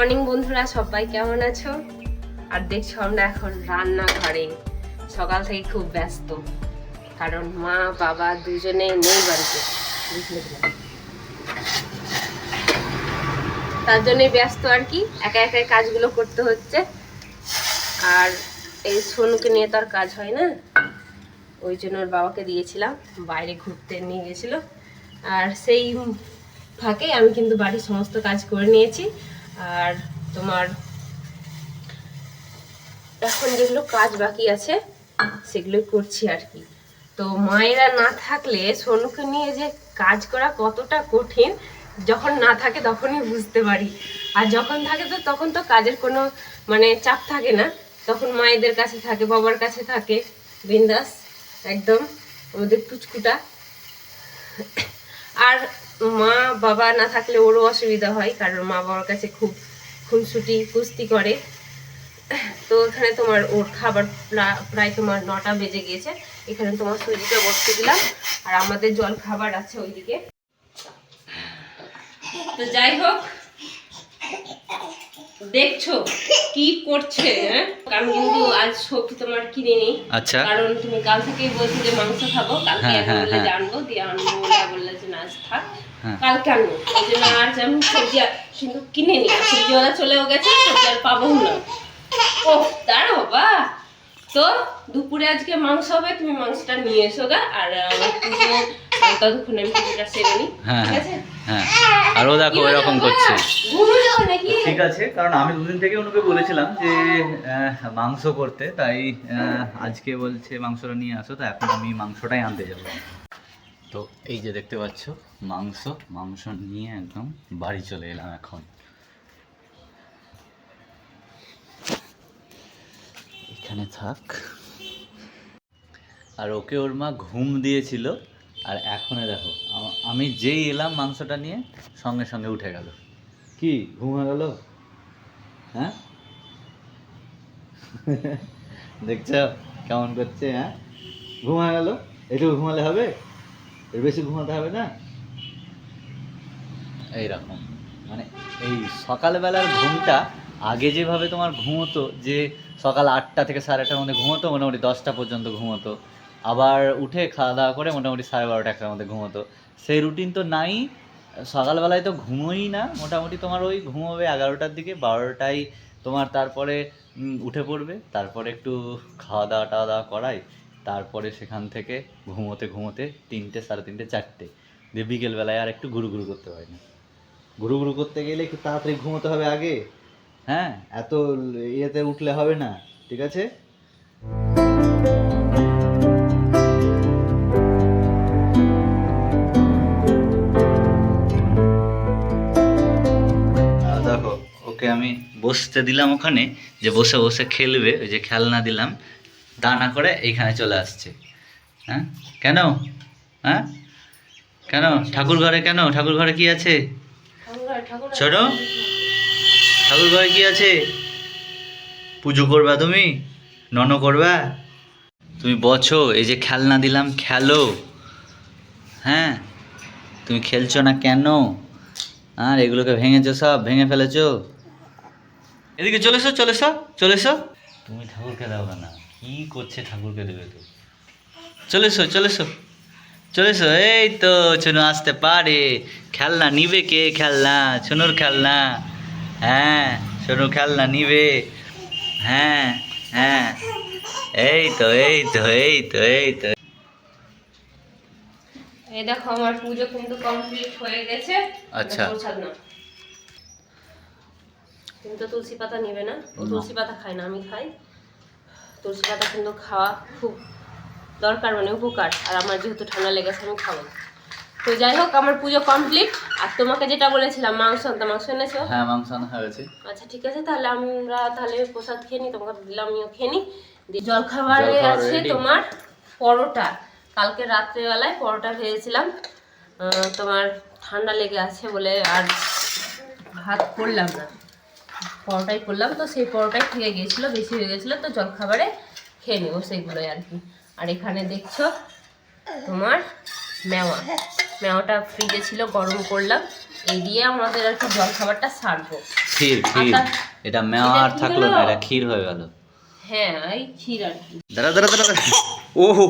Morning বন্ধুরা, সবাই কেমন আছো? আর দেখছ আমরা এখন রান্নাঘরে। সকাল থেকে খুব ব্যস্ত, কারণ মা, বাবা দুজনে নেই বাড়িতে? তার জন্যই ব্যস্ত আর কি, একা একাই কাজগুলো করতে হচ্ছে। আর এই সোনুকে নিয়ে তো আর কাজ হয় না, ওই জন্য ওর বাবাকে দিয়েছিলাম, বাইরে ঘুরতে নিয়ে গেছিল। আর সেই ফাঁকে আমি কিন্তু বাড়ির সমস্ত কাজ করে নিয়েছি। আর তোমার এখন যেগুলো কাজ বাকি আছে, সেগুলোই করছি আর কি। তো মায়েরা না থাকলে সোনুকে নিয়ে যে কাজ করা কতটা কঠিন, যখন না থাকে তখনই বুঝতে পারি। আর যখন থাকে তো তখন তো কাজের কোনো মানে চাপ থাকে না। তখন মায়েদের কাছে থাকে, বাবার কাছে থাকে। বিন্দাস, একদম আমাদের পুচকুটা। আর মা বাবা না থাকলে ওরও অসুবিধা হয় কারণ মা বাবার কাছে খুব খুনসুটি কুস্তি করে। তো এখানে তোমার ওর খাবার প্রায় তোমার নটা বেজে গিয়েছে। এখানে তোমার সুজিটা বসতে দিলাম আর আমাদের জল খাবার আছে ওইদিকে। তো যাই হোক দেখছ কি করছে হ্যাঁ? আমি কিন্তু আজ সবজি তোমার কিনে নিই। আচ্ছা। কারণ তুমি কাল থেকেই বলছো যে মাংস খাব কালকে হ্যাঁ, হ্যাঁ, বললে হ্যাঁ। যে আনব দিয়ে আনব বললে যে না আজ থাক। হ্যাঁ। কালকে আনব। এই জন্য আজ আমি সবজি কিন্তু কিনে নি। সবজিওয়ালা চলেও গেছে সবজি আর পাবো না। ও দাঁড়া বাবা। তো দুপুরে আজকে মাংস হবে তুমি মাংসটা নিয়ে এসো গা। আর ততক্ষণ আমি পুজোটা সেরে নিই হ্যাঁ ঠিক হ্যাঁ আছে? হ্যাঁ। আর ও দেখো এরকম করছে। নাকি? ঠিক আছে কারণ আমি দুদিন থেকে ওনাকে বলেছিলাম যে আহ, মাংস করতে। তাই আহ, আজকে বলছে মাংসটা নিয়ে আসো তো এখন আমি মাংসটাই আনতে যাব। তো এই যে দেখতে পাচ্ছ মাংস মাংস নিয়ে একদম বাড়ি চলে এলাম এখন। এখানে থাক। আর ওকে ওর মা ঘুম দিয়েছিল আর এখনে দেখো আমি যেই এলাম মাংসটা নিয়ে সঙ্গে সঙ্গে উঠে গেল। কি ঘুম হয়ে গেল? হ্যাঁ? দেখছ কেমন করছে হ্যাঁ? ঘুম হয়ে গেল? একটু ঘুমালে হবে? এর বেশি ঘুমাতে হবে না? এইরকম। মানে এই সকালবেলার ঘুমটা আগে যেভাবে তোমার ঘুমোতো, যে সকাল আটটা থেকে সাড়ে আটটার মধ্যে ঘুমোতো, মোটামুটি দশটা পর্যন্ত ঘুমোতো। আবার উঠে খাওয়া দাওয়া করে মোটামুটি সাড়ে বারোটা একটার মধ্যে ঘুমোতো। সেই রুটিন তো নাই। সকালবেলায় তো ঘুমোই না। মোটামুটি তোমার ওই ঘুমোবে এগারোটার দিকে, বারোটায় তোমার তারপরে উঠে পড়বে। তারপরে একটু খাওয়া দাওয়া টাওয়া দাওয়া করাই তারপরে সেখান থেকে ঘুমোতে ঘুমোতে তিনটে, সাড়ে তিনটে, চারটে। দিয়ে বিকেলবেলায় আর একটু ঘুরু ঘুরু করতে হয় না। ঘুরু ঘুরু করতে গেলে একটু তাড়াতাড়ি ঘুমোতে হবে আগে। হ্যাঁ এত ইয়েতে উঠলে হবে না, ঠিক আছে? ওকে আমি বসতে দিলাম ওখানে, যে বসে বসে খেলবে, ওই যে খেলনা দিলাম। দানা করে এইখানে চলে আসছে। হ্যাঁ? কেন? হ্যাঁ? কেন? ঠাকুর ঘরে কেন? ঠাকুর ঘরে কি আছে? ছোট ঠাকুর ঘরে কি আছে? পুজো করবা তুমি? নন করবা? তুমি বছো, এই যে খেলনা দিলাম, খেলো। হ্যাঁ? তুমি খেলছো না কেন? আর এগুলোকে ভেঙেছো সব, ভেঙে ফেলেছো? এদিকে চলে এসো চলে এসো চলে এসো। তুমি ঠাকুরকে দাও না। কি করছে ঠাকুরকে দেবে তো? চলে এসো চলে এসো চলে এসো এই তো চুনু আসতে পারে। খেলনা নিবে কে খেলনা? চুনুর খেলনা। হ্যাঁ চুনু খেলনা নিবে। হ্যাঁ হ্যাঁ। এই তো এই তো এই তো এই তো। এই দেখো আমার পুজো কিন্তু কমপ্লিট হয়ে গেছে। আচ্ছা। এটা প্রসাদ তুমি তো তুলসী পাতা নিবে না। ও না। তুলসী পাতা খায় না আমি খাই। তুলসী পাতা কিন্তু খাওয়া খুব দরকার মানে উপকার। আর আমার যেহেতু ঠান্ডা লেগেছে আমি খাব। তো যাই হোক আমার পুজো কমপ্লিট আর তোমাকে যেটা বলেছিলাম মাংস আনতে মাংস এনেছো? হ্যাঁ মাংস আনা হয়ে গেছে। আচ্ছা ঠিক আছে তাহলে আমরা তাহলে প্রসাদ খেয়ে নিই তোমাকে দিলাম আমিও খেয়ে নিই। জলখাবার আছে তোমার পরোটা। কালকে রাত্রেবেলায় পরোটা ভেজেছিলাম। তোমার ঠান্ডা লেগে আছে বলে আর ভাত করলাম না। পরোটাই করলাম। তো সেই পরোটাই থেকে গিয়েছিল বেশি হয়ে গেছিল তো জলখাবারে খেয়ে নেব সেইগুলোই আর কি। আর এখানে দেখছ তোমার মেওয়া। মেওয়াটা ফ্রিজে ছিল গরম করলাম। এই দিয়ে আমাদের আর কি জল খাবারটা সারবো। ক্ষীর ক্ষীর। এটা মেওয়া আর থাকল না এটা ক্ষীর হয়ে গেল। হ্যাঁ এই ক্ষীর আর কি। দাঁড়া দাঁড়া দাঁড়া। ওহো।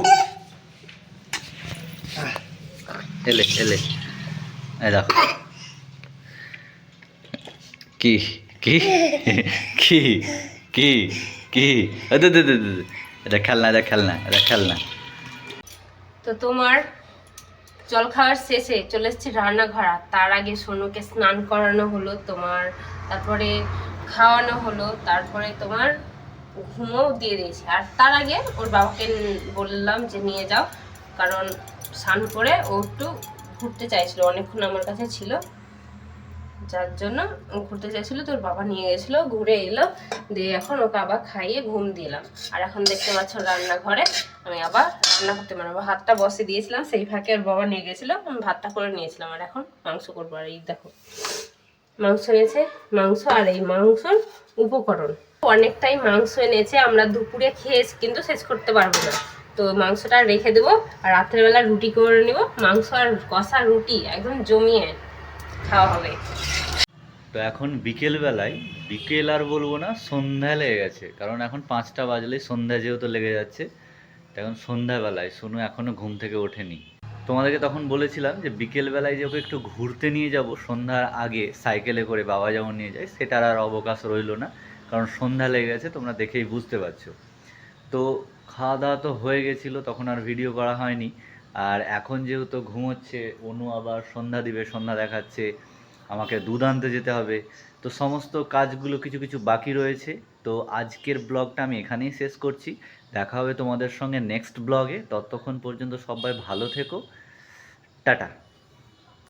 এলে এলে। এই দেখো। কি? কি? কি? কি? কি। এটা খেলনা এটা খেলনা এটা খেলনা। তো তোমার জল খাওয়ার শেষে চলে এসেছি রান্নাঘর তার আগে সোনুকে স্নান করানো হলো, তোমার তারপরে খাওয়ানো হলো, তারপরে তোমার ঘুমও দিয়ে দিয়েছি। আর তার আগে ওর বাবাকে বললাম যে নিয়ে যাও, কারণ স্নান করে ও একটু ঘুরতে চাইছিল, অনেকক্ষণ আমার কাছে ছিল। যার জন্য ঘুরতে চাইছিল, তোর বাবা নিয়ে গেছিল, ঘুরে এলো, দিয়ে এখন ওকে আবার খাইয়ে ঘুম দিলাম। আর এখন দেখতে পাচ্ছ রান্নাঘরে, আমি আবার রান্না করতে পারব ভাতটা বসে দিয়েছিলাম, সেই ফাঁকে ওর বাবা নিয়ে গেছিল, আমি ভাতটা করে নিয়েছিলাম, আর এখন মাংস করব। আর এই দেখো, মাংস এনেছে, মাংস আর এই মাংসর উপকরণ। অনেকটাই মাংস এনেছে, আমরা দুপুরে খেয়ে কিন্তু শেষ করতে পারব না। তো মাংসটা রেখে দেবো, আর রাত্রেবেলা রুটি করে নেব। মাংস আর কষা রুটি একদম জমিয়ে খাওয়া হবে। তো এখন বিকেল বেলায় বিকেল আর বলব না, সন্ধ্যা লেগে গেছে। কারণ এখন পাঁচটা বাজলেই সন্ধ্যা যেহেতু লেগে যাচ্ছে এখন সন্ধ্যাবেলায় সোনু এখনও ঘুম থেকে ওঠেনি। তোমাদেরকে তখন বলেছিলাম যে বিকেল বেলায় যে ওকে একটু ঘুরতে নিয়ে যাব, সন্ধ্যার আগে সাইকেলে করে বাবা যেমন নিয়ে যায়, সেটার আর অবকাশ রইল না, কারণ সন্ধ্যা লেগে গেছে, তোমরা দেখেই বুঝতে পারছ। তো খাওয়া দাওয়া তো হয়ে গেছিল, তখন আর ভিডিও করা হয়নি। আর এখন যেহেতু ঘুমোচ্ছে, অনু আবার সন্ধ্যা দিবে, সন্ধ্যা দেখাচ্ছে আমাকে দুদান্তে যেতে হবে। তো সমস্ত কাজগুলো কিছু কিছু বাকি রয়েছে। তো আজকের ব্লগটা আমি এখানেই শেষ করছি। দেখা হবে তোমাদের সঙ্গে নেক্সট ব্লগে। ততক্ষণ পর্যন্ত সবাই ভালো থেকো। টাটা।